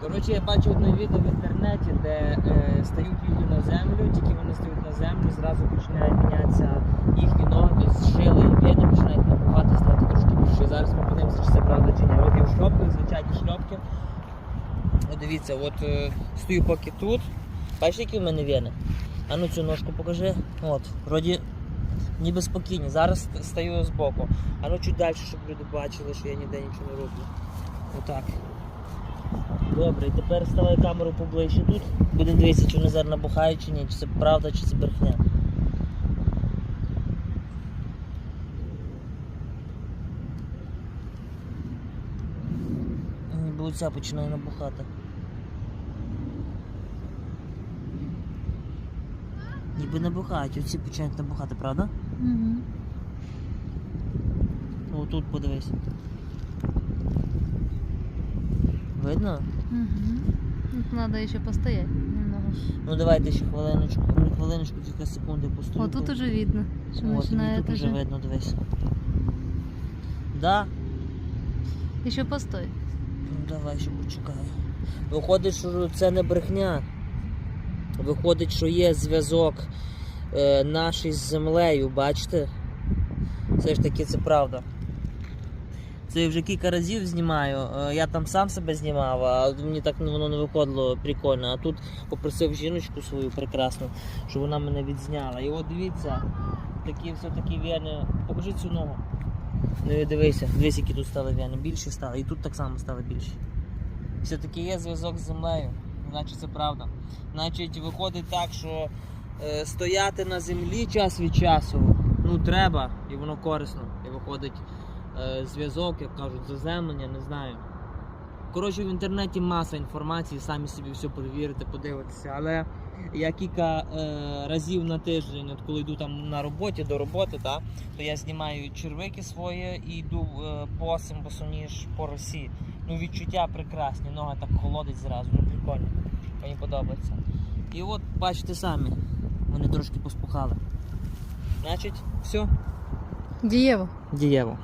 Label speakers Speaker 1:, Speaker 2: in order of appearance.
Speaker 1: Коротше, я бачив одне відео в інтернеті, де е, стають люди на землю, тільки вони стають на землю, зразу починає мінятися їхні ноги, тобто шили і вени починають набувати, стати трошки більше. Зараз ми подивимося, чи це правда чи ні. От я в шльопках, звичайні шльопки. От дивіться, от е, стою поки тут. Бачите, які в мене вени? А ну цю ножку покажи. От, вроді ніби спокійні. Зараз ст- стою збоку. А ну чуть далі, щоб люди бачили, що я ніде нічого не роблю. Отак. Добре, і тепер ставай камеру поближче тут. Будемо дивитися, чи вони зараз набухають чи ні, чи це правда, чи це брехня. Ніби оця починає набухати. Ніби набухають, оці починають набухати, правда?
Speaker 2: Угу.
Speaker 1: О, тут подивись. Видно?
Speaker 2: Угу. Надо еще постоять немного.
Speaker 1: Ну давайте ще хвилиночку, ну, хвилиночку, кілька секунди постою.
Speaker 2: Вот тут уже видно,
Speaker 1: От, і тут уже
Speaker 2: уже.
Speaker 1: видно, дивись. Да?
Speaker 2: Еще постой.
Speaker 1: Ну давай ще почекаю. Виходить, що це не брехня. Виходить, що є зв'язок е, наш із землею, бачите? Все ж таки це правда. Це я вже кілька разів знімаю. Е, Я там сам себе знімав, а мені так воно не виходило прикольно. А тут попросив жіночку свою прекрасну, щоб вона мене відзняла. І от дивіться, такі все-таки вени. Покажи цю ногу. Ну і дивися, дивись, які тут стали вени. Більші стали, і тут так само стали більші. Все-таки є зв'язок з землею, значить це правда. Значить, виходить так, що е, стояти на землі час від часу ну треба, і воно корисно. І виходить е, зв'язок, як кажуть, заземлення, не знаю. Коротше, в інтернеті маса інформації, самі собі все перевірите, подивитеся. Але я кілька е, разів на тиждень, от коли йду там на роботі до роботи, та, то я знімаю червики свої і йду е, босим, босоніж по росі. Ну, відчуття прекрасні, нога так холодить зразу, ну прикольно. Мені подобається. І от бачите самі, вони трошки поспухали. Значить, все,
Speaker 2: Дієво.
Speaker 1: дієво.